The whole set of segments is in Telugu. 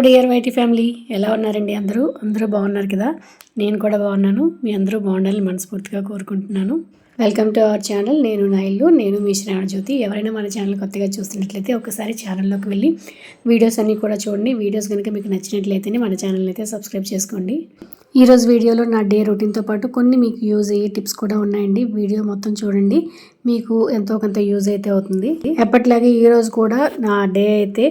డియర్ వైటీ ఫ్యామిలీ ఎలా ఉన్నారండి అందరూ? అందరూ బాగున్నారు కదా? నేను కూడా బాగున్నాను. మీ అందరూ బాగుండాలని మనస్ఫూర్తిగా కోరుకుంటున్నాను. వెల్కమ్ టు అవర్ ఛానల్ నేను నా నేను మీ శ్రావణజ్యోతి. ఎవరైనా మన ఛానల్ కొత్తగా చూస్తున్నట్లయితే ఒకసారి ఛానల్లోకి వెళ్ళి వీడియోస్ అన్నీ కూడా చూడండి. వీడియోస్ కనుక మీకు నచ్చినట్లయితేనే మన ఛానల్ అయితే సబ్స్క్రైబ్ చేసుకోండి. ఈరోజు వీడియోలో నా డే రొటీన్తో పాటు కొన్ని మీకు యూజ్ అయ్యే టిప్స్ కూడా ఉన్నాయండి. వీడియో మొత్తం చూడండి. మీకు ఎంతో కొంత యూజ్ అయితే అవుతుంది. ఎప్పటిలాగే ఈరోజు కూడా నా డే అయితే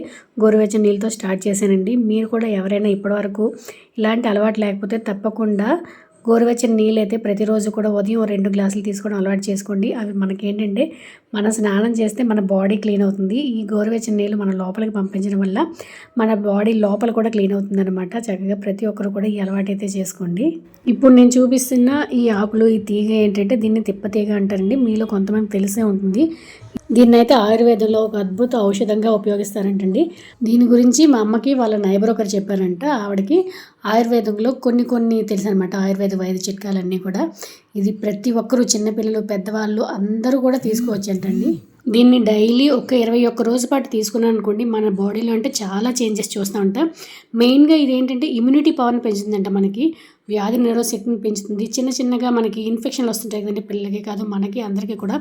గోరువెచ్చని నీళ్ళతో స్టార్ట్ చేశానండి. మీరు కూడా ఎవరైనా ఇప్పటివరకు ఇలాంటి అలవాటు లేకపోతే తప్పకుండా గోరువెచ్చని నీళ్ళు అయితే ప్రతిరోజు కూడా ఉదయం రెండు గ్లాసులు తీసుకోవడం అలవాటు చేసుకోండి. అవి మనకేంటంటే మన స్నానం చేస్తే మన బాడీ క్లీన్ అవుతుంది. ఈ గోరువెచ్చని నీళ్ళు మన లోపలికి పంపించడం వల్ల మన బాడీ లోపల కూడా క్లీన్ అవుతుంది అనమాట చక్కగా ప్రతి ఒక్కరు కూడా ఈ అలవాటు అయితే చేసుకోండి. ఇప్పుడు నేను చూపిస్తున్న ఈ ఆకులు ఈ తీగ ఏంటంటే దీన్ని తిప్పతీగ అంటారండి. మీలో కొంతమంది తెలిసే ఉంటుంది. దీన్ని అయితే ఆయుర్వేదంలో ఒక అద్భుత ఔషధంగా ఉపయోగిస్తారంటండి. దీని గురించి మా అమ్మకి వాళ్ళ నైబర్ ఒకరు చెప్పారంట. ఆవిడకి ఆయుర్వేదంలో కొన్ని కొన్ని తెలుసు అనమాట ఆయుర్వేద వైద్య చిట్కాలన్నీ కూడా. ఇది ప్రతి ఒక్కరూ చిన్నపిల్లలు పెద్దవాళ్ళు అందరూ కూడా తీసుకోవచ్చంటండి. దీన్ని డైలీ ఒక ఇరవై ఒక్క రోజు పాటు తీసుకున్నాను అనుకోండి మన బాడీలో అంటే చాలా చేంజెస్ చూస్తూ ఉంటాం మెయిన్గా ఇది ఏంటంటే ఇమ్యూనిటీ పవర్ని పెంచుతుందంట మనకి. వ్యాధి నిరోధశక్తిని పెంచుతుంది. చిన్న చిన్నగా మనకి ఇన్ఫెక్షన్లు వస్తుంటాయి కదండి పిల్లలకి కాదు మనకి అందరికీ కూడా.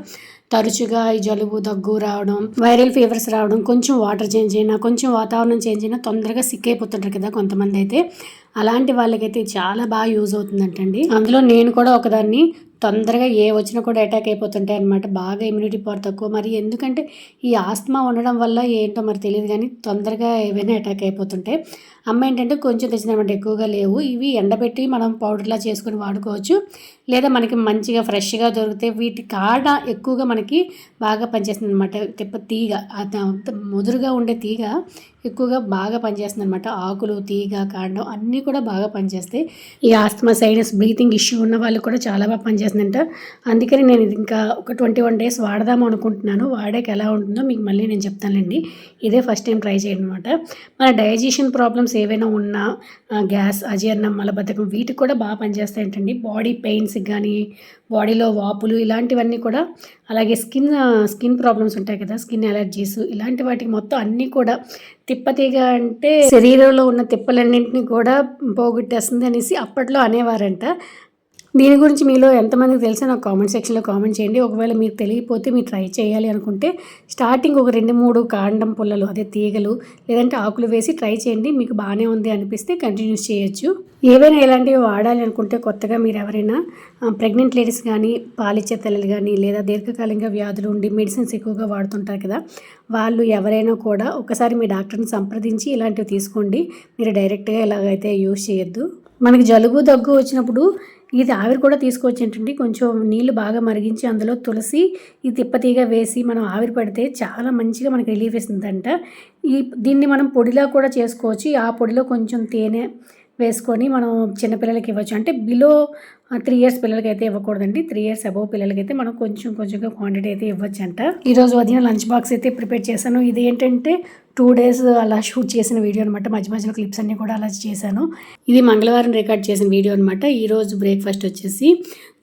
తరచుగా ఈ జలుబు దగ్గు రావడం వైరల్ ఫీవర్స్ రావడం కొంచెం వాటర్ చేంజ్ అయినా కొంచెం వాతావరణం చేంజ్ అయినా తొందరగా సిక్ అయిపోతుంటారు కదా కొంతమంది అయితే. అలాంటి వాళ్ళకైతే చాలా బాగా యూజ్ అవుతుందంటండి. అందులో నేను కూడా ఒకదాన్ని తొందరగా ఏ వచ్చినా కూడా అటాక్ అయిపోతుంటాయి అనమాట బాగా ఇమ్యూనిటీ పవర్ తక్కువ. మరి ఎందుకంటే ఈ ఆస్తమా ఉండడం వల్ల ఏంటో మరి తెలియదు కానీ తొందరగా ఏవైనా అటాక్ అయిపోతుంటాయి అమ్మ ఏంటంటే కొంచెం తెచ్చినమాట ఎక్కువగా లేవు. ఇవి ఎండబెట్టి మనం పౌడర్లా చేసుకొని వాడుకోవచ్చు. లేదా మనకి మంచిగా ఫ్రెష్గా దొరికితే వీటి కాడ ఎక్కువగా మనకి బాగా పనిచేస్తుంది అనమాట తిప్ప తీగ ముదురుగా ఉండే తీగ ఎక్కువగా బాగా పనిచేస్తుంది అనమాట ఆకులు తీగ కాండం అన్నీ కూడా బాగా పనిచేస్తాయి. ఈ ఆస్తమా సైనస్ బ్రీతింగ్ ఇష్యూ ఉన్న వాళ్ళు కూడా చాలా బాగా పనిచేస్తుందంట అందుకని నేను ఇది ఇంకా ఒక ట్వంటీ వన్ డేస్ వాడదాం అనుకుంటున్నాను. వాడాక ఎలా ఉంటుందో మీకు మళ్ళీ నేను చెప్తానండి ఇదే ఫస్ట్ టైం ట్రై చేయడం అనమాట మన డైజెషన్ ప్రాబ్లమ్స్ ఏవైనా ఉన్నా గ్యాస్ అజీర్ణం మలబద్ధకం వీటికి కూడా బాగా పనిచేస్తాయంటండి. బాడీ పెయిన్స్కి కానీ బాడీలో వాపులు ఇలాంటివన్నీ కూడా అలాగే స్కిన్ స్కిన్ ప్రాబ్లమ్స్ ఉంటాయి కదా స్కిన్ ఎలర్జీస్ ఇలాంటి వాటికి మొత్తం అన్నీ కూడా తిప్పతీగ అంటే శరీరంలో ఉన్న తిప్పలన్నింటినీ కూడా పోగొట్టేస్తుంది అనేసి అప్పట్లో అనేవారంట. దీని గురించి మీలో ఎంతమందికి తెలిసో నాకు కామెంట్ సెక్షన్లో కామెంట్ చేయండి. ఒకవేళ మీకు తెలియకపోతే మీరు ట్రై చేయాలి అనుకుంటే స్టార్టింగ్ ఒక రెండు మూడు కాండం పుల్లలు అదే తీగలు లేదంటే ఆకులు వేసి ట్రై చేయండి. మీకు బాగానే ఉంది అనిపిస్తే కంటిన్యూస్ చేయొచ్చు. ఏవైనా ఇలాంటివి వాడాలి అనుకుంటే కొత్తగా మీరు ఎవరైనా ప్రెగ్నెంట్ లేడీస్ కానీ పాలిచ్చే తల్లులు కానీ లేదా దీర్ఘకాలికంగా వ్యాధులు ఉండి మెడిసిన్స్ ఎక్కువగా వాడుతుంటారు కదా వాళ్ళు ఎవరైనా కూడా ఒకసారి మీ డాక్టర్ని సంప్రదించి ఇలాంటివి తీసుకోండి. మీరు డైరెక్ట్గా ఇలాగైతే యూజ్ చేయొద్దు. మనకి జలుబు దగ్గు వచ్చినప్పుడు ఇది ఆవిరి కూడా తీసుకోవచ్చు కొంచెం నీళ్ళు బాగా మరిగించి అందులో తులసి ఈ తిప్పతీగ వేసి మనం ఆవిరి పడితే చాలా మంచిగా మనకి రిలీఫ్ ఇస్తుందంట ఈ దీన్ని మనం పొడిలా కూడా చేసుకోవచ్చు. ఆ పొడిలో కొంచెం తేనె వేసుకొని మనం చిన్నపిల్లలకి ఇవ్వచ్చు. అంటే బిలో త్రీ ఇయర్స్ పిల్లలకి అయితే ఇవ్వకూడదండి. త్రీ ఇయర్స్ అబోవ్ పిల్లలకి అయితే మనం కొంచెం కొంచెంగా క్వాంటిటీ అయితే ఇవ్వచ్చు అంట ఈరోజు ఉదయం లంచ్ బాక్స్ అయితే ప్రిపేర్ చేశాను. ఇది ఏంటంటే టూ డేస్ అలా షూట్ చేసిన వీడియో అనమాట మధ్య మధ్యలో క్లిప్స్ అన్నీ కూడా అలా చేశాను. ఇది మంగళవారం రికార్డ్ చేసిన వీడియో అనమాట ఈరోజు బ్రేక్ఫాస్ట్ వచ్చేసి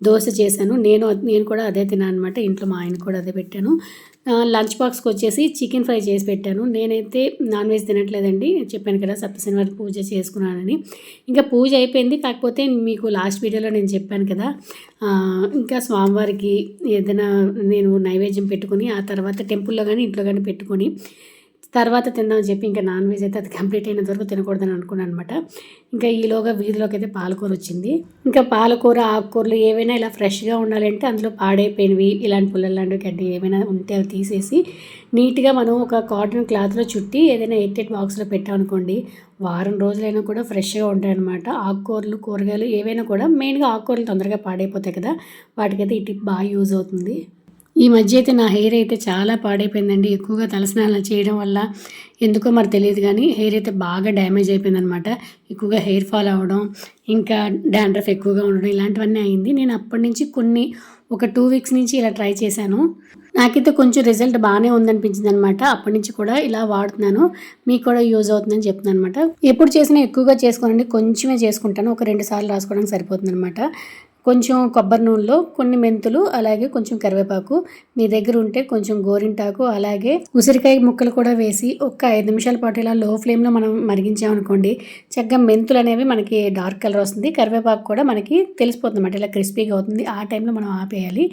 దోశ చేశాను. నేను నేను కూడా అదే తిన్నాను అనమాట ఇంట్లో మా ఆయన కూడా అదే పెట్టాను. లంచ్ బాక్స్కి వచ్చేసి చికెన్ ఫ్రై చేసి పెట్టాను. నేనైతే నాన్ వెజ్ తినట్లేదండి. చెప్పాను కదా సప్తశనివారం పూజ చేసుకున్నానని. ఇంకా పూజ అయిపోయింది. కాకపోతే మీకు లాస్ట్ వీడియోలో నేను చెప్పాను కదా ఇంకా స్వామివారికి ఏదైనా నేను నైవేద్యం పెట్టుకొని ఆ తర్వాత టెంపుల్లో కానీ ఇంట్లో కానీ పెట్టుకొని తర్వాత తిందామని చెప్పి ఇంకా నాన్ వెజ్ అయితే అది కంప్లీట్ అయినంత వరకు తినకూడదని అనుకున్నాను అనమాట ఇంకా ఈలోగా వీధిలోకి అయితే పాలకూర వచ్చింది. ఇంకా పాలకూర ఆకుకూరలు ఏవైనా ఇలా ఫ్రెష్గా ఉండాలంటే అందులో పాడైపోయినవి ఇలాంటి పుల్లలు లాంటివి గడ్డి ఏమైనా ఉంటే అవి తీసేసి నీట్గా మనం ఒక కాటన్ క్లాత్లో చుట్టి ఏదైనా ఎయిట్ బాక్స్లో పెట్టామనుకోండి వారం రోజులైనా కూడా ఫ్రెష్గా ఉంటాయన్నమాట. ఆకుకూరలు కూరగాయలు ఏవైనా కూడా మెయిన్గా ఆకుకూరలు తొందరగా పాడైపోతాయి కదా వాటికైతే ఈ టిప్ బాగా యూజ్ అవుతుంది. ఈ మధ్య అయితే నా హెయిర్ అయితే చాలా పాడైపోయిందండి. ఎక్కువగా తలస్నానాలు చేయడం వల్ల ఎందుకో మరి తెలియదు కానీ హెయిర్ అయితే బాగా డ్యామేజ్ అయిపోయిందనమాట ఎక్కువగా హెయిర్ ఫాల్ అవ్వడం ఇంకా డాండ్రఫ్ ఎక్కువగా ఉండడం ఇలాంటివన్నీ అయింది. నేను అప్పటి నుంచి కొన్ని ఒక టూ వీక్స్ నుంచి ఇలా ట్రై చేశాను. నాకైతే కొంచెం రిజల్ట్ బాగానే ఉందనిపించింది అనమాట అప్పటి నుంచి కూడా ఇలా వాడుతున్నాను. మీకు కూడా యూజ్ అవుతుందని చెప్తున్నాను అనమాట ఎప్పుడు చేసినా ఎక్కువగా చేసుకోనండి. కొంచెమే చేసుకుంటాను. ఒక రెండు సార్లు రాసుకోవడానికి సరిపోతుంది అనమాట కొంచెం కొబ్బరి నూనెలో కొన్ని మెంతులు అలాగే కొంచెం కరివేపాకు. మీ దగ్గర ఉంటే కొంచెం గోరింటాకు అలాగే ఉసిరికాయ ముక్కలు కూడా వేసి ఒక ఐదు నిమిషాల పాటు ఇలా లో ఫ్లేమ్లో మనం మరిగించామనుకోండి చక్కగా మెంతులు అనేవి మనకి డార్క్ కలర్ వస్తుంది. కరివేపాకు కూడా మనకి తెలిసిపోతుంది అన్నమాట ఇలా క్రిస్పీగా అవుతుంది. ఆ టైంలో మనం ఆపేయాలి.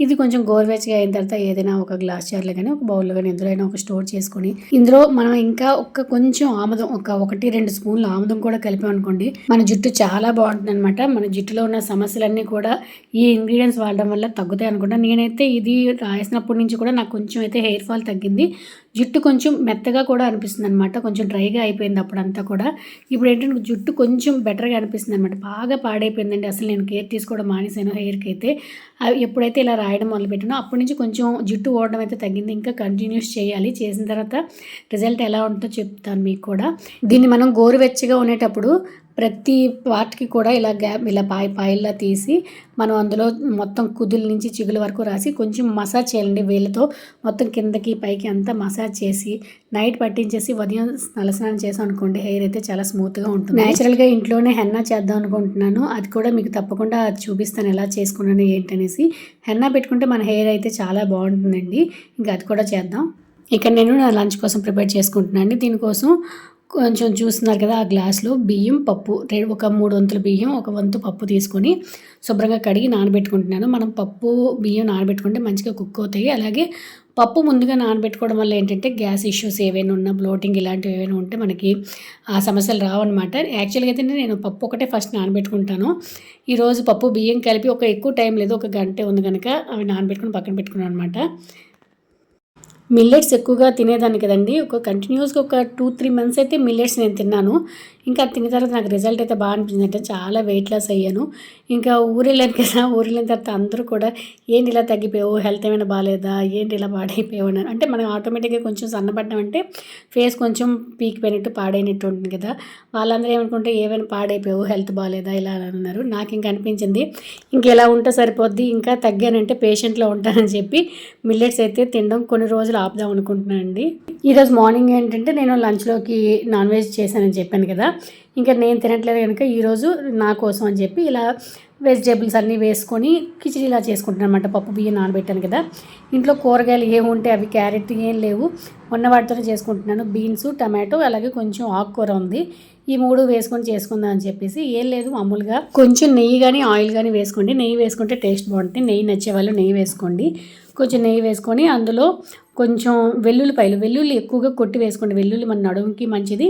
ఇది కొంచెం గోరువెచ్చగా అయిన తర్వాత ఏదైనా ఒక గ్లాస్ జార్లో కానీ ఒక బౌల్లో కానీ ఎందులో అయినా ఒక స్టోర్ చేసుకొని ఇందులో మనం ఇంకా ఒక కొంచెం ఆముదం ఒక ఒకటి రెండు స్పూన్లు ఆముదం కూడా కలిపామనుకోండి మన జుట్టు చాలా బాగుంటుంది అనమాట మన జుట్టులో ఉన్న సమస్యలన్నీ కూడా ఈ ఇంగ్రీడియంట్స్ వాడడం వల్ల తగ్గుతాయి అనుకుంటా. నేనైతే ఇది రాసినప్పటి నుంచి కూడా నాకు కొంచెం అయితే హెయిర్ ఫాల్ తగ్గింది. జుట్టు కొంచెం మెత్తగా కూడా అనిపిస్తుంది అనమాట కొంచెం డ్రైగా అయిపోయింది అప్పుడంతా కూడా. ఇప్పుడు ఏంటంటే జుట్టు కొంచెం బెటర్గా అనిపిస్తుంది అనమాట బాగా పాడైపోయిందండి. అసలు నేను కేర్ తీసుకోవడం మానేసాను హెయిర్కి అయితే ఎప్పుడైతే ఇలా రాయడం మొదలుపెట్టానో అప్పటి నుంచి కొంచెం జుట్టు ఓడడం అయితే తగ్గింది. ఇంకా కంటిన్యూస్ చేయాలి. చేసిన తర్వాత రిజల్ట్ ఎలా ఉంటుందో చెప్తాను మీకు కూడా. దీన్ని మనం గోరువెచ్చగా ఉండేటప్పుడు ప్రతి పార్ట్కి కూడా ఇలా గ్యాప్ ఇలా పాయి పాయిల్లా తీసి మనం అందులో మొత్తం కుదుల నుంచి చిగుల వరకు రాసి కొంచెం మసాజ్ చేయాలండి వేళ్ళతో. మొత్తం కిందకి పైకి అంతా మసాజ్ చేసి నైట్ పట్టించేసి ఉదయం తలస్నానం చేసాం అనుకోండి హెయిర్ అయితే చాలా స్మూత్గా ఉంటుంది. న్యాచురల్గా ఇంట్లోనే హెన్నా చేద్దాం అనుకుంటున్నాను. అది కూడా మీకు తప్పకుండా చూపిస్తాను ఎలా చేసుకున్నాను ఏంటనేసి. హెన్నా పెట్టుకుంటే మన హెయిర్ అయితే చాలా బాగుంటుందండి. ఇంకా అది కూడా చేద్దాం. ఇక్కడ నేను నా లంచ్ కోసం ప్రిపేర్ చేసుకుంటున్నాను దీనికోసం కొంచెం చూస్తున్నారు కదా ఆ గ్లాస్లో బియ్యం పప్పు. రెండు ఒక మూడు వంతుల బియ్యం ఒక వంతు పప్పు తీసుకొని శుభ్రంగా కడిగి నానబెట్టుకుంటున్నాను. మనం పప్పు బియ్యం నానబెట్టుకుంటే మంచిగా కుక్ అవుతాయి. అలాగే పప్పు ముందుగా నానబెట్టుకోవడం వల్ల ఏంటంటే గ్యాస్ ఇష్యూస్ ఏవైనా ఉన్నా బ్లోటింగ్ ఇలాంటివి ఏవైనా ఉంటే మనకి ఆ సమస్యలు రావన్నమాట. యాక్చువల్గా అయితే నేను పప్పు ఒకటే ఫస్ట్ నానబెట్టుకుంటాను. ఈరోజు పప్పు బియ్యం కలిపి ఒక ఎక్కువ టైం లేదు ఒక గంటే ఉంది కనుక అవి నానబెట్టుకుని పక్కన పెట్టుకున్నాను అనమాట మిల్లెట్స్ ఎక్కువగా తినేదాన్ని కదండి. ఒక కంటిన్యూస్గా ఒక టూ త్రీ మంత్స్ అయితే మిల్లెట్స్ నేను తిన్నాను. ఇంకా తిన్న తర్వాత నాకు రిజల్ట్ అయితే బాగా అనిపించింది. అంటే చాలా వెయిట్ లాస్ అయ్యాను. ఇంకా ఊరెళ్ళాను కదా ఊరెళ్ళిన తర్వాత అందరూ కూడా ఏంటి ఇలా తగ్గిపోయావు? హెల్త్ ఏమైనా బాగాలేదా ఏంటి ఇలా పాడైపోయావు? అన్నారు అంటే మనం ఆటోమేటిక్గా కొంచెం సన్నపడ్డామంటే ఫేస్ కొంచెం పీకిపోయినట్టు పాడైనట్టు ఉంటుంది కదా. వాళ్ళందరూ ఏమనుకుంటే ఏమైనా పాడైపోయావు? హెల్త్ బాగాలేదా ఇలా అన్నారు. నాకు ఇంకా అనిపించింది. ఇంకెలా ఉంటే సరిపోద్ది. ఇంకా తగ్గానంటే పేషెంట్లో ఉంటానని చెప్పి మిల్లెట్స్ అయితే తినడం. కొన్ని రోజులు ఆపుదాం అనుకుంటున్నాను అండి. ఈరోజు మార్నింగ్ ఏంటంటే నేను లంచ్లోకి నాన్ వెజ్ చేశానని చెప్పాను కదా. ఇంకా నేను తినట్లేదు కనుక ఈరోజు నా కోసం అని చెప్పి ఇలా వెజిటేబుల్స్ అన్నీ వేసుకొని కిచిడి ఇలా చేసుకుంటాను అనమాట పప్పు బియ్యం నానబెట్టాను కదా. ఇంట్లో కూరగాయలు ఏముంటే అవి క్యారెట్ ఏం లేవు. ఉన్న వాటితోనే చేసుకుంటున్నాను. బీన్స్ టమాటో అలాగే కొంచెం ఆకుకూర ఉంది. ఈ మూడు వేసుకొని చేసుకుందాం అని చెప్పేసి ఏం లేదు మామూలుగా. కొంచెం నెయ్యి కానీ ఆయిల్ కానీ వేసుకోండి. నెయ్యి వేసుకుంటే టేస్ట్ బాగుంటుంది. నెయ్యి నచ్చే వాళ్ళు నెయ్యి వేసుకోండి. కొంచెం నెయ్యి వేసుకొని అందులో కొంచెం వెల్లుల్లిపాయలు వెల్లుల్లి ఎక్కువగా కొట్టి వేసుకోండి. వెల్లుల్లి మన నడుముకి మంచిది.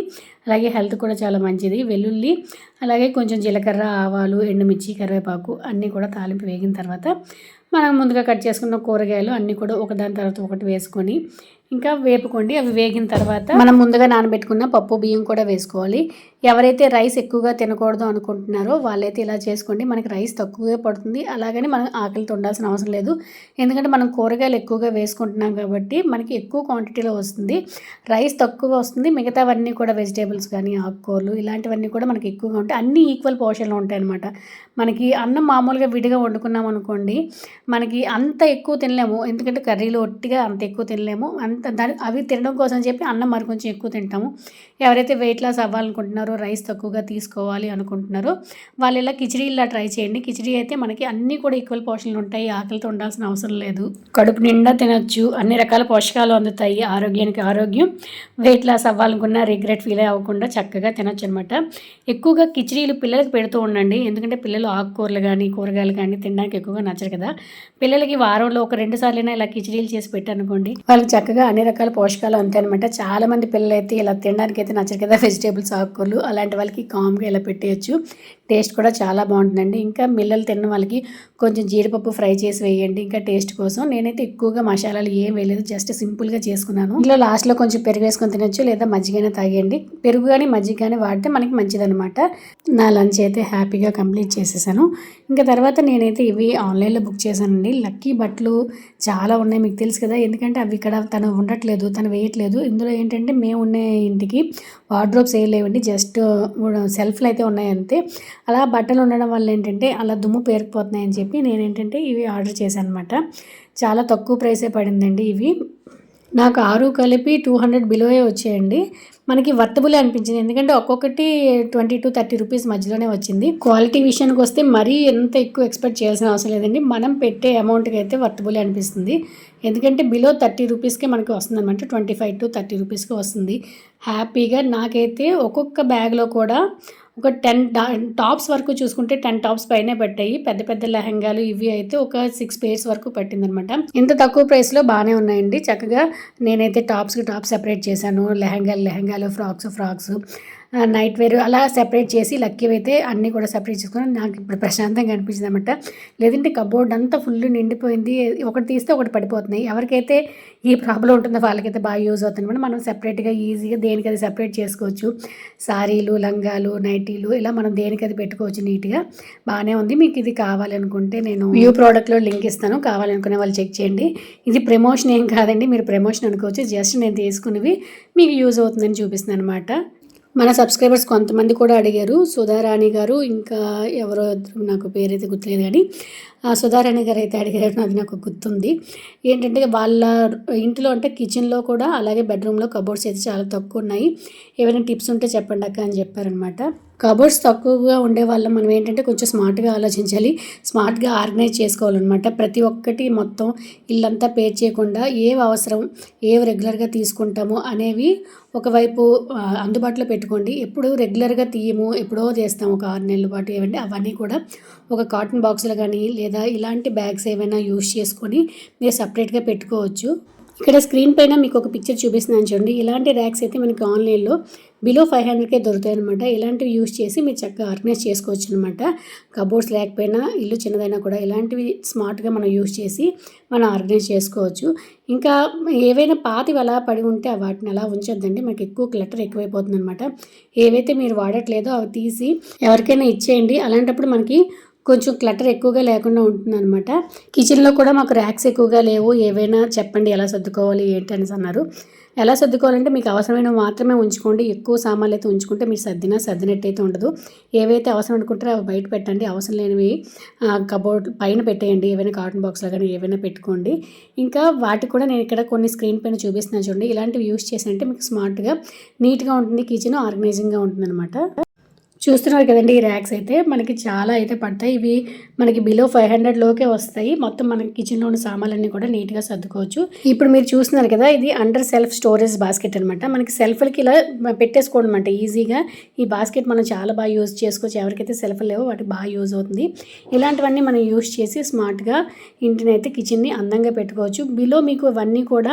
అలాగే హెల్త్ కూడా చాలా మంచిది. వెల్లుల్లి అలాగే కొంచెం జీలకర్ర ఆవాలు ఎండుమిర్చి కరివేపాకు అన్నీ కూడా తాలింపు వేగిన తర్వాత మనం ముందుగా కట్ చేసుకున్న కూరగాయలు అన్నీ కూడా ఒకదాని తర్వాత ఒకటి వేసుకొని ఇంకా వేపుకోండి. అవి వేగిన తర్వాత మనం ముందుగా నానబెట్టుకున్న పప్పు బియ్యం కూడా వేసుకోవాలి. ఎవరైతే రైస్ ఎక్కువగా తినకూడదు అనుకుంటున్నారో వాళ్ళైతే ఇలా చేసుకోండి. మనకి రైస్ తక్కువగా పడుతుంది. అలాగని మనం ఆకలితో ఉండాల్సిన అవసరం లేదు. ఎందుకంటే మనం కూరగాయలు ఎక్కువగా వేసుకుంటున్నాం కాబట్టి మనకి ఎక్కువ క్వాంటిటీలో వస్తుంది. రైస్ తక్కువ వస్తుంది. మిగతావన్నీ కూడా వెజిటేబుల్స్ కానీ ఆకుకూరలు ఇలాంటివన్నీ కూడా మనకి ఎక్కువగా ఉంటాయి. అన్ని ఈక్వల్ పోషన్లు ఉంటాయి అనమాట మనకి అన్నం మామూలుగా విడిగా వండుకున్నాం అనుకోండి మనకి అంత ఎక్కువ తినలేము. ఎందుకంటే కర్రీలు ఒట్టిగా అంత ఎక్కువ తినలేము. అంత దాని అవి తినడం కోసం చెప్పి అన్నం మరి కొంచెం ఎక్కువ తింటాము. ఎవరైతే వెయిట్ లాస్ అవ్వాలనుకుంటున్నారో రైస్ తక్కువగా తీసుకోవాలి అనుకుంటున్నారో వాళ్ళు ఇలా కిచిడీ ఇలా ట్రై చేయండి. కిచిడీ అయితే మనకి అన్నీ కూడా ఈక్వల్ పోషన్లు ఉంటాయి. ఆకలితో ఉండాల్సిన అవసరం లేదు. కడుపు నిండా తినొచ్చు. అన్ని రకాల పోషకాలు అందుతాయి. ఆరోగ్యానికి ఆరోగ్యం. వెయిట్ లాస్ అవ్వాలనుకున్నా రిగ్రెట్ ఫీల్ అవ్వకుండా చక్కగా తినొచ్చు అనమాట ఎక్కువగా కిచిడీలు పిల్లలకు పెడుతూ ఉండండి. ఎందుకంటే పిల్లలు ఆకుకూరలు కానీ కూరగాయలు కానీ తినడానికి ఎక్కువగా నచ్చరు కదా. పిల్లలకి వారంలో ఒక రెండు సార్లైనా ఇలా కిచిడీలు చేసి పెట్టనుకోండి వాళ్ళకి చక్కగా అన్ని రకాల పోషకాలు ఉంటాయి అనమాట చాలా మంది పిల్లలు అయితే ఇలా తినడానికి అయితే నచ్చరు కదా వెజిటేబుల్స్ ఆకుకూరలు. అలాంటి వాళ్ళకి కామ్గా ఇలా పెట్టేయచ్చు. టేస్ట్ కూడా చాలా బాగుంటుందండి. ఇంకా మిల్లలు తిన్న వాళ్ళకి కొంచెం జీడిపప్పు ఫ్రై చేసి వేయండి. ఇంకా టేస్ట్ కోసం నేనైతే ఎక్కువగా మసాలాలు ఏం వేయలేదు. జస్ట్ సింపుల్గా చేసుకున్నాను. ఇంట్లో లాస్ట్లో కొంచెం పెరుగు వేసుకొని తినొచ్చు లేదా మజ్జిగైనా తాగేయండి. పెరుగు కానీ మజ్జిగ కానీ వాడితే మనకి మంచిదనమాట నా లంచ్ అయితే హ్యాపీగా కంప్లీట్ చేసేసాను. ఇంకా తర్వాత నేనైతే ఇవి ఆన్లైన్లో బుక్ చేశానండి. లక్కీ బట్టలు చాలా ఉన్నాయి మీకు తెలుసు కదా. ఎందుకంటే అవి ఇక్కడ తను ఉండట్లేదు తను వేయట్లేదు. ఇందులో ఏంటంటే మేము ఉన్న ఇంటికి వార్డ్రోబ్స్ వేయలేవండి జస్ట్ సెల్ఫ్లు అయితే ఉన్నాయి అంతే. అలా బట్టలు ఉండడం వల్ల ఏంటంటే అలా దుమ్ము పేరుకుపోతున్నాయని చెప్పి నేను ఏంటంటే ఇవి ఆర్డర్ చేశాను అనమాట చాలా తక్కువ ప్రైసే పడిందండి ఇవి. నాకు ఆరు కలిపి టూ హండ్రెడ్ బిలోయే వచ్చాయండి. మనకి వర్తబులే అనిపించింది. ఎందుకంటే ఒక్కొక్కటి ట్వంటీ టు థర్టీ రూపీస్ మధ్యలోనే వచ్చింది. క్వాలిటీ విషయానికి వస్తే మరీ ఎంత ఎక్కువ ఎక్స్పెక్ట్ చేయాల్సిన అవసరం లేదండి. మనం పెట్టే అమౌంట్కి అయితే వర్తబులే అనిపిస్తుంది. ఎందుకంటే బిలో థర్టీ రూపీస్కే మనకి వస్తుంది అనమాట ట్వంటీ ఫైవ్ టు థర్టీ రూపీస్కి వస్తుంది. హ్యాపీగా నాకైతే ఒక్కొక్క బ్యాగ్లో కూడా ఒక టెన్ టాప్స్ వరకు చూసుకుంటే టెన్ టాప్స్ పైనే పట్టాయి పెద్ద పెద్ద లెహంగాలు ఇవి అయితే ఒక సిక్స్ పేర్స్ వరకు పట్టిందనమాట. ఇంత తక్కువ ప్రైస్లో బాగానే ఉన్నాయండి. చక్కగా నేనైతే టాప్స్కి టాప్స్ సెపరేట్ చేశాను. లెహంగాలు లెహంగాలు ఫ్రాక్స్ ఫ్రాక్స్. నైట్ వేర్ అలా సెపరేట్ చేసి లక్కీ అయితే అన్నీ కూడా సెపరేట్ చేసుకుని నాకు ఇప్పుడు ప్రశాంతంగా అనిపించింది అనమాట లేదంటే కబోర్డ్ అంతా ఫుల్ నిండిపోయింది. ఒకటి తీస్తే ఒకటి పడిపోతున్నాయి. ఎవరికైతే ఈ ప్రాబ్లం ఉంటుందో వాళ్ళకైతే బాగా యూజ్ అవుతుంది అనమాట మనం సెపరేట్గా ఈజీగా దేనికది సెపరేట్ చేసుకోవచ్చు సారీలు లంగాలు నైటీలు ఇలా మనం దేనికది పెట్టుకోవచ్చు నీట్గా బాగానే ఉంది. మీకు ఇది కావాలనుకుంటే నేను వ్యూ ప్రోడక్ట్లో లింక్ ఇస్తాను. కావాలనుకునే వాళ్ళు చెక్ చేయండి. ఇది ప్రమోషన్ ఏం కాదండి. మీరు ప్రమోషన్ అనుకోవచ్చు. జస్ట్ నేను తీసుకునేవి మీకు యూజ్ అవుతుందని చూపిస్తున్నాను అనమాట మన సబ్స్క్రైబర్స్ కొంతమంది కూడా అడిగారు. సుధారాణి గారు ఇంకా ఎవరో నాకు పేరైతే గుర్తులేదు కానీ ఆ సుధారాణి గారు అయితే అడిగారు. అది నాకు గుర్తుంది. ఏంటంటే వాళ్ళ ఇంట్లో అంటే కిచెన్లో కూడా అలాగే బెడ్రూమ్లో కబోర్డ్స్ అయితే చాలా తక్కువ ఉన్నాయి. ఏమైనా టిప్స్ ఉంటే చెప్పండి అక్క అని చెప్పారనమాట కబోర్డ్స్ తక్కువగా ఉండే వాళ్ళం మనం ఏంటంటే కొంచెం స్మార్ట్గా ఆలోచించాలి. స్మార్ట్గా ఆర్గనైజ్ చేసుకోవాలన్నమాట. ప్రతి ఒక్కటి మొత్తం ఇల్లంతా పే చేయకుండా ఏవి అవసరం ఏవి రెగ్యులర్గా తీసుకుంటాము అనేవి ఒకవైపు అందుబాటులో పెట్టుకోండి. ఎప్పుడు రెగ్యులర్గా తీయము ఎప్పుడో చేస్తాము ఒక ఆరు నెలల పాటు ఏమంటే అవన్నీ కూడా ఒక కాటన్ బాక్సులు కానీ లేదా ఇలాంటి బ్యాగ్స్ ఏమైనా యూస్ చేసుకొని మీరు సపరేట్గా పెట్టుకోవచ్చు. ఇక్కడ స్క్రీన్ పైన మీకు ఒక పిక్చర్ చూపిస్తున్నాను చూడండి. ఇలాంటి ర్యాక్స్ అయితే మనకి ఆన్లైన్లో బిలో ఫైవ్ హండ్రెడ్కే దొరుకుతాయి అనమాట ఇలాంటివి యూస్ చేసి మీరు చక్కగా ఆర్గనైజ్ చేసుకోవచ్చు అనమాట కబోర్డ్స్ లేకపోయినా ఇల్లు చిన్నదైనా కూడా ఇలాంటివి స్మార్ట్గా మనం యూస్ చేసి మనం ఆర్గనైజ్ చేసుకోవచ్చు. ఇంకా ఏవైనా పాతివి అలా పడి ఉంటే వాటిని అలా ఉంచొద్దండి. మనకి ఎక్కువ క్లటర్ ఎక్కువైపోతుంది అనమాట ఏవైతే మీరు వాడట్లేదో అవి తీసి ఎవరికైనా ఇచ్చేయండి. అలాంటప్పుడు మనకి కొంచెం క్లటర్ ఎక్కువగా లేకుండా ఉంటుందన్నమాట. కిచెన్లో కూడా మాకు ర్యాక్స్ ఎక్కువగా లేవు. ఏవైనా చెప్పండి ఎలా సర్దుకోవాలి ఏంటి అనేసి అన్నారు. ఎలా సర్దుకోవాలంటే మీకు అవసరమైన మాత్రమే ఉంచుకోండి. ఎక్కువ సామాన్లు అయితే ఉంచుకుంటే మీరు సర్దినా సర్దినట్టు అయితే ఉండదు. ఏవైతే అవసరం అనుకుంటారో అవి బయట పెట్టండి. అవసరం లేనివి కబోర్డ్ పైన పెట్టేయండి. ఏవైనా కాటన్ బాక్స్లో కానీ ఏవైనా పెట్టుకోండి. ఇంకా వాటికి కూడా నేను ఇక్కడ కొన్ని స్క్రీన్ పైన చూపిస్తున్నాను చూడండి. ఇలాంటివి యూస్ చేసినట్టే మీకు స్మార్ట్గా నీట్గా ఉంటుంది. కిచెన్ ఆర్గనైజింగ్గా ఉంటుంది అనమాట చూస్తున్నారు కదండి ఈ ర్యాక్స్ అయితే. మనకి చాలా అయితే పడతాయి. ఇవి మనకి బిలో ఫైవ్ హండ్రెడ్లోకే వస్తాయి. మొత్తం మనకి కిచెన్లో ఉన్న సామాన్లన్నీ కూడా నీట్గా సర్దుకోవచ్చు. ఇప్పుడు మీరు చూస్తున్నారు కదా ఇది అండర్ సెల్ఫ్ స్టోరేజ్ బాస్కెట్ అనమాట మనకి సెల్ఫ్లకి ఇలా పెట్టేసుకోవడం అనమాట ఈజీగా ఈ బాస్కెట్ మనం చాలా బాగా యూజ్ చేసుకోవచ్చు. ఎవరికైతే సెల్ఫ్ లేవో వాటికి బాగా యూజ్ అవుతుంది. ఇలాంటివన్నీ మనం యూజ్ చేసి స్మార్ట్గా ఇంటిని అయితే కిచెన్ని అందంగా పెట్టుకోవచ్చు. బిలో మీకు అవన్నీ కూడా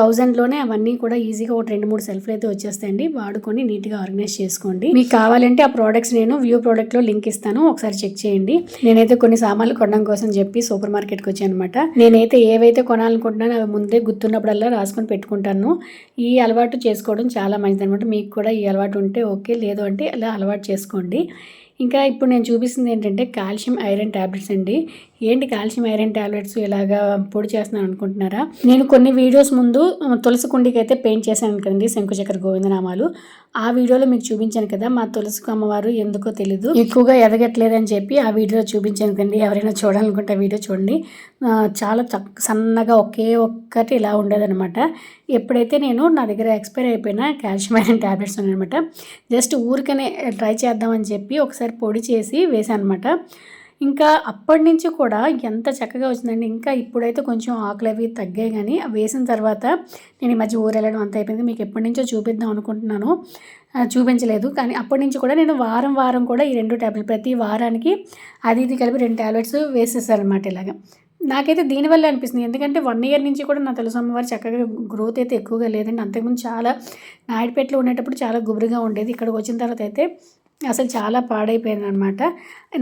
థౌజండ్లోనే అవన్నీ కూడా ఈజీగా ఒక రెండు మూడు సెల్ఫ్లు అయితే వచ్చేస్తాయండి. వాడుకొని నీట్గా ఆర్గనైజ్ చేసుకోండి. మీకు కావాలంటే ఆ ప్రోడక్ట్స్ నేను వ్యూ ప్రోడక్ట్లో లింక్ ఇస్తాను. ఒకసారి చెక్ చేయండి. నేనైతే కొన్ని సామాన్లు కొనడం కోసం చెప్పి సూపర్ మార్కెట్కి వచ్చాను అనమాట నేనైతే ఏవైతే కొనాలనుకుంటున్నానో అవి ముందే గుర్తున్నప్పుడల్లా రాసుకొని పెట్టుకుంటాను. ఈ అలవాటు చేసుకోవడం చాలా మంచిది అనమాట మీకు కూడా ఈ అలవాటు ఉంటే ఓకే లేదు అంటే అలా అలవాటు చేసుకోండి. ఇంకా ఇప్పుడు నేను చూపిస్తుంది ఏంటంటే కాల్షియం ఐరన్ ట్యాబ్లెట్స్ అండి. ఏంటి కాల్షియం ఐరన్ టాబ్లెట్స్ ఇలాగా పొడి చేస్తున్నాను అనుకుంటున్నారా? నేను కొన్ని వీడియోస్ ముందు తులసి కుండికి అయితే పెయింట్ చేశాను కదండి శంకుచక్ర గోవిందనామాలు. ఆ వీడియోలో మీకు చూపించాను కదా మా తులసి అమ్మవారు ఎందుకో తెలీదు. ఎక్కువగా ఎదగట్లేదని చెప్పి ఆ వీడియోలో చూపించాను కండి ఎవరైనా చూడాలనుకుంటే ఆ వీడియో చూడండి. చాలా సన్నగా ఒకే ఒక్కటి ఇలా ఉండేదనమాట ఎప్పుడైతే నేను నా దగ్గర ఎక్స్పైర్ అయిపోయిన కాల్షియం ఐరన్ ట్యాబ్లెట్స్ ఉన్నాయన్నమాట జస్ట్ ఊరికనే ట్రై చేద్దామని చెప్పి ఒకసారి పొడి చేసి వేసాను అనమాట ఇంకా అప్పటి నుంచి కూడా ఎంత చక్కగా వచ్చిందండి. ఇంకా ఇప్పుడైతే కొంచెం ఆకులు అవి తగ్గాయి కానీ వేసిన తర్వాత నేను ఈ మధ్య ఊరు వెళ్ళడం అంత అయిపోయింది. మీకు ఎప్పటి నుంచో చూపిద్దాం అనుకుంటున్నాను. చూపించలేదు. కానీ అప్పటి నుంచి కూడా నేను వారం వారం కూడా ఈ రెండు ట్యాబ్లెట్ ప్రతి వారానికి అది ఇది కలిపి రెండు ట్యాబ్లెట్స్ వేసేస్తారనమాట ఇలాగా. నాకైతే దీనివల్ల అనిపిస్తుంది. ఎందుకంటే వన్ ఇయర్ నుంచి కూడా నా తెలుసు అమ్మవారు చక్కగా గ్రోత్ అయితే ఎక్కువగా లేదండి. అంతకుముందు చాలా నాయుడుపేటలో ఉండేటప్పుడు చాలా గుబురుగా ఉండేది. ఇక్కడికి వచ్చిన తర్వాత అయితే అసలు చాలా పాడైపోయింది అనమాట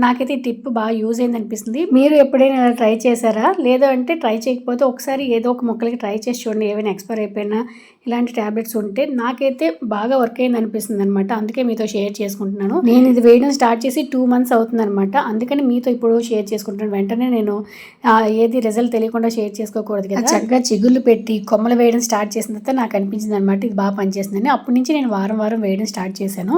నాకైతే ఈ టిప్ బాగా యూజ్ అయింది అనిపిస్తుంది. మీరు ఎప్పుడైనా ట్రై చేశారా? లేదా అంటే ట్రై చేయకపోతే ఒకసారి ఏదో ఒక మొక్కలకి ట్రై చేసి చూడండి ఏమైనా ఎక్స్పైర్ అయిపోయినా ఇలాంటి ట్యాబ్లెట్స్ ఉంటే నాకైతే బాగా వర్క్ అయింది అనిపిస్తుంది అనమాట అందుకే మీతో షేర్ చేసుకుంటున్నాను. నేను ఇది వేయడం స్టార్ట్ చేసి టూ మంత్స్ అవుతుంది అనమాట అందుకని మీతో ఇప్పుడు షేర్ చేసుకుంటున్నాను. వెంటనే నేను ఏది రిజల్ట్ తెలియకుండా షేర్ చేసుకోకూడదు కదా. చక్కగా చిగుళ్ళు పెట్టి కొమ్మలు వేయడం స్టార్ట్ చేసిన తర్వాత నాకు అనిపించింది అనమాట ఇది బాగా పనిచేస్తుందని. అప్పటి నుంచి నేను వారం వారం వేయడం స్టార్ట్ చేశాను.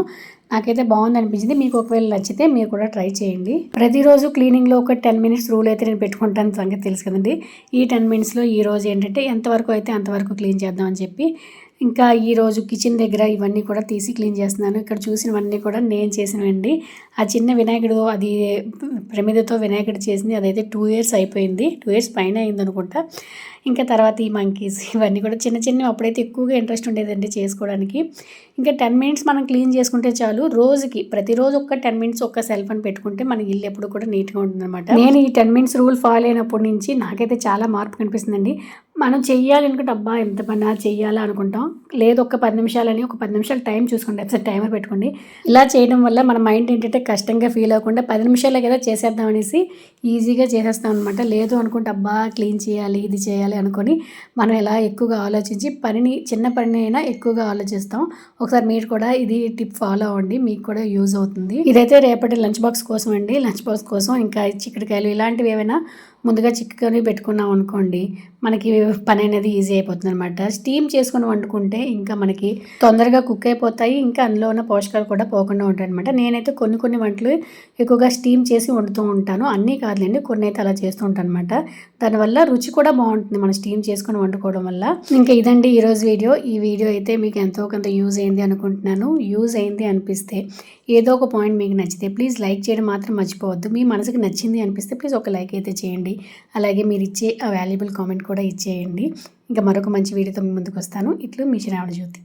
నాకైతే బాగుంది అనిపించింది మీకు ఒకవేళ నచ్చితే మీరు కూడా ట్రై చేయండి. ప్రతిరోజు క్లీనింగ్లో ఒక టెన్ మినిట్స్ రూల్ అయితే నేను పెట్టుకుంటాను. సంగతి తెలుసు కదండి. ఈ టెన్ మినిట్స్లో ఈ రోజు ఏంటంటే ఎంతవరకు అయితే అంతవరకు క్లీన్ చేద్దామని చెప్పి ఇంకా ఈరోజు కిచెన్ దగ్గర ఇవన్నీ కూడా తీసి క్లీన్ చేస్తున్నాను. ఇక్కడ చూసినవన్నీ కూడా నేను చేసినవండి. ఆ చిన్న వినాయకుడు అది ప్రమిదతో వినాయకుడు చేసింది. అదైతే టూ ఇయర్స్ అయిపోయింది. టూ ఇయర్స్ పైన అయింది అనుకుంటా. ఇంకా తర్వాత ఈ మంకీస్ ఇవన్నీ కూడా చిన్న చిన్నవి. అప్పుడైతే ఎక్కువగా ఇంట్రెస్ట్ ఉండేదండి చేసుకోవడానికి. ఇంకా టెన్ మినిట్స్ మనం క్లీన్ చేసుకుంటే చాలు. రోజుకి ప్రతిరోజు ఒక్క టెన్ మినిట్స్ ఒక్క సెల్ ఫోన్ పెట్టుకుంటే మన ఇల్లు ఎప్పుడు కూడా నీట్గా ఉంటుందన్నమాట. నేను ఈ టెన్ మినిట్స్ రూల్ ఫాలో అయినప్పటి నుంచి నాకైతే చాలా మార్పు కనిపిస్తుందండి. మనం చెయ్యాలి అనుకుంటే అబ్బా ఎంత పని చెయ్యాలా అనుకుంటాం. లేదు ఒక పది నిమిషాలని ఒక పది నిమిషాలు టైం చూసుకోండి. ఒకసారి టైమర్ పెట్టుకోండి. ఇలా చేయడం వల్ల మన మైండ్ ఏంటంటే కష్టంగా ఫీల్ అవ్వకుండా పది నిమిషాలే కదా చేసేద్దాం అనేసి ఈజీగా చేసేస్తాం అనమాట లేదు అనుకుంటే అబ్బా క్లీన్ చేయాలి ఇది చేయాలి అనుకొని మనం ఎలా ఎక్కువగా ఆలోచించి పనిని చిన్న పనిని అయినా ఎక్కువగా ఆలోచిస్తాం. ఒకసారి మీరు కూడా ఇది టిప్ ఫాలో అవ్వండి. మీకు కూడా యూజ్ అవుతుంది. ఇదైతే రేపటి లంచ్ బాక్స్ కోసం అండి. లంచ్ బాక్స్ కోసం ఇంకా చిక్కడికాయలు ఇలాంటివి ఏమైనా ముందుగా చిక్కుకొని పెట్టుకున్నాం అనుకోండి మనకి పని అనేది ఈజీ అయిపోతుంది అనమాట స్టీమ్ చేసుకొని వండుకుంటే ఇంకా మనకి తొందరగా కుక్ అయిపోతాయి ఇంకా అందులో ఉన్న పోషకాలు కూడా పోకుండా ఉంటాయి అనమాట నేనైతే కొన్ని కొన్ని వంటలు ఎక్కువగా స్టీమ్ చేసి వండుతూ ఉంటాను. అన్నీ కాదులేండి కొన్ని అయితే అలా చేస్తూ ఉంటాను అనమాట దానివల్ల రుచి కూడా బాగుంటుంది మనం స్టీమ్ చేసుకొని వండుకోవడం వల్ల. ఇంకా ఇదండి ఈరోజు వీడియో. ఈ వీడియో అయితే మీకు ఎంతో కొంత యూజ్ అయింది అనుకుంటున్నాను. యూజ్ అయింది అనిపిస్తే ఏదో ఒక పాయింట్ మీకు నచ్చితే ప్లీజ్ లైక్ చేయడం మాత్రం మర్చిపోవద్దు. మీ మనసుకి నచ్చింది అనిపిస్తే ప్లీజ్ ఒక లైక్ అయితే చేయండి. అలాగే మీరు ఇచ్చే ఆ వాల్యుబుల్ కామెంట్ కూడా ఇచ్చేయండి. ఇంకా మరొక మంచి వీడియోతో మీ ముందుకు వస్తాను. ఇట్లు మీ శ్రావణ జ్యోతి.